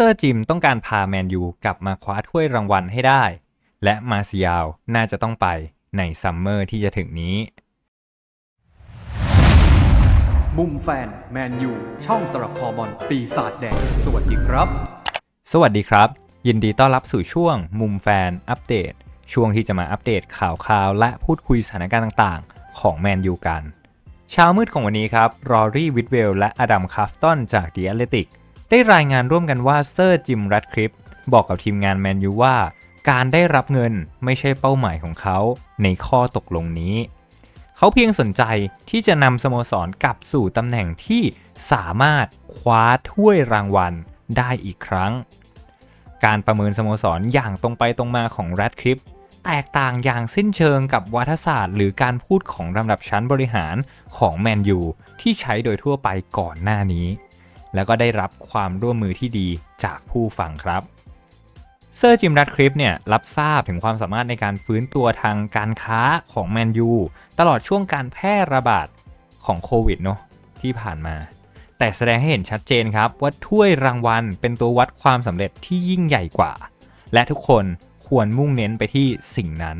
เซอร์จิมต้องการพาแมนยูกลับมาคว้าถ้วยรางวัลให้ได้ และมาซิยาวน่าจะต้องไปในซัมเมอร์ที่จะถึงนี้ มุมแฟนแมนยูช่องสำหรับคอบอลปีศาจแดงสวัสดีครับ สวัสดีครับ ยินดีต้อนรับสู่ช่วง มุมแฟนอัปเดต ช่วงที่จะมาอัปเดตข่าวคราวและพูดคุยสถานการณ์ต่างๆ ของแมนยูกันเช้ามืดของวันนี้ครับรอรี่วิดเวลและอดัมคาฟตันจาก The Athletic ได้รายงานร่วมกันว่าเซอร์จิมรัดคริปบอกกับทีมงานแมนยูว่า การได้รับเงินไม่ใช่เป้าหมายของเขาในข้อตกลงนี้ เขาเพียงสนใจที่จะนำสโมสรกลับสู่ตำแหน่งที่สามารถคว้าถ้วยรางวัลได้อีกครั้ง การประเมินสโมสรอย่างตรงไปตรงมาของแรดคลิปแตกต่างอย่างสิ้นเชิงกับวัฒศาสตร์ หรือการพูดของลำดับชั้นบริหารของแมนยูที่ใช้โดยทั่วไปก่อนหน้านี้ แล้วก็ได้รับความร่วมมือที่ดีจากผู้ฟังครับเซอร์จิมรัดคลิปเนี่ยรับทราบถึงความสามารถในการฟื้นตัวทางการค้าของแมนยูตลอดช่วงการแพร่ระบาดของโควิดเนาะที่ผ่านมา แต่แสดงให้เห็นชัดเจนครับว่าถ้วยรางวัลเป็นตัววัดความสำเร็จที่ยิ่งใหญ่กว่า และทุกคนควรมุ่งเน้นไปที่สิ่งนั้น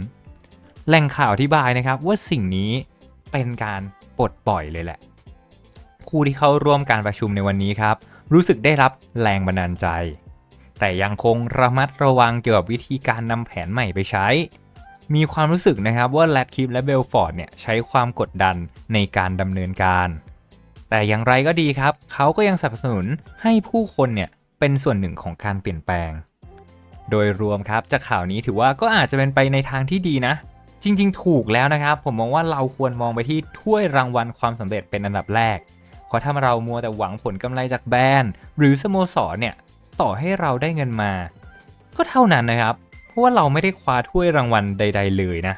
แหล่งข่าวอธิบายนะครับว่าสิ่งนี้เป็นการปลดปล่อยเลยแหละ ผู้ที่เข้าร่วมการประชุมในวันนี้ครับ รู้สึกได้รับแรงบันดาลใจ แต่ยังคงระมัดระวังเกี่ยวกับวิธีการนำแผนใหม่ไปใช้ มีความรู้สึกนะครับว่าแรดคิปและเบลฟอร์ดเนี่ยใช้ความกดดันในการดำเนินการ แต่อย่างไรก็ดีครับ เขาก็ยังสนับสนุนให้ผู้คนเนี่ยเป็นส่วนหนึ่งของการเปลี่ยนแปลง โดยรวมครับจากข่าวนี้ถือว่าก็อาจจะเป็นไปในทางที่ดีนะ จริง ๆ ถูกแล้วนะครับ ผมมองว่าเราควรมองไปที่ถ้วยรางวัลความสำเร็จเป็นอันดับแรก เพราะถ้าเรามัวแต่หวังผลกำไรจากแบรนด์ หรือสโมสรเนี่ยต่อให้เราได้เงินมา ก็เท่านั้นนะครับ เพราะว่าเราไม่ได้คว้าถ้วยรางวัลใด ๆ เลยนะ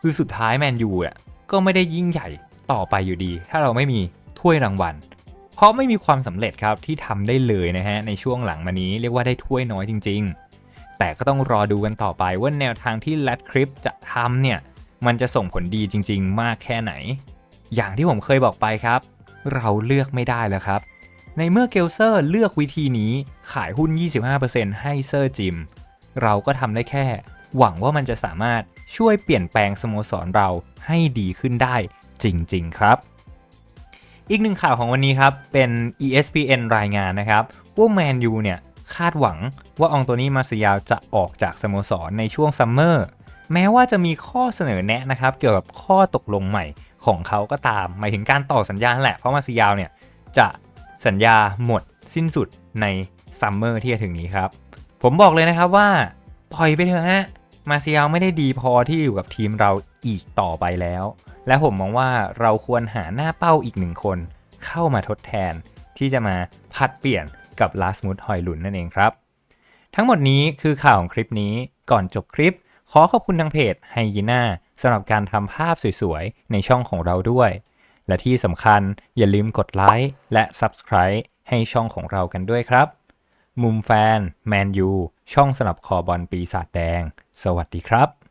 คือสุดท้ายแมนยูอะก็ไม่ได้ยิ่งใหญ่ต่อไปอยู่ดี ถ้าเราไม่มีถ้วยรางวัล เพราะไม่มีความสำเร็จครับที่ทำได้เลยนะฮะในช่วงหลังมานี้เรียกว่าได้ถ้วยน้อยจริง ๆ แต่ก็ต้องรอดูกันต่อไปว่าแนวทางที่แรดคริปจะทำเนี่ยมันจะส่งผลดีจริง ๆ มากแค่ไหน อย่างที่ผมเคยบอกไปครับ เราเลือกไม่ได้แล้วครับ ในเมื่อเกลเซอร์เลือกวิธีนี้ขายหุ้น 25%ให้เซอร์จิม เราก็ทำได้แค่ หวังว่ามันจะสามารถช่วยเปลี่ยนแปลงสโมสรเราให้ดีขึ้นได้จริง ๆ ครับ อีกหนึ่งข่าวของวันนี้ครับ เป็น ESPN รายงานนะครับว่าแมนยูเนี่ยคาดหวังว่าอองโตนี่มาซิยาวจะออกจากสโมสรในช่วงซัมเมอร์แม้ว่าจะมีข้อเสนอแนะนะครับ เกี่ยวกับข้อตกลงใหม่ ของเขาก็ตาม หมายถึงการต่อสัญญาแหละ เพราะมาซิยาวเนี่ยจะสัญญาหมดสิ้นสุดในซัมเมอร์ที่จะถึงนี้ครับ ผมบอกเลยนะครับว่าปล่อยไปเถอะฮะ มาซิยาวไม่ได้ดีพอที่อยู่กับทีมเราอีกต่อไปแล้ว และผมมองว่าเราควรหาหน้าเป้าอีกหนึ่งคน เข้ามาทดแทนที่จะมาพัดเปลี่ยนกับลาสมุดหอยหลุนนั่นเองครับ ทั้งหมดนี้คือข่าวของคลิปนี้ก่อนจบคลิป ขอขอบคุณทางเพจไฮยีน่า สำหรับการทำภาพสวยๆ ในช่องของเราด้วย และที่สำคัญอย่าลืมกดไลค์และ Subscribe ให้ช่องของเรากันด้วยครับ มุมแฟน แมนยู ช่องสนับคอบอลปีศาจแดง สวัสดีครับ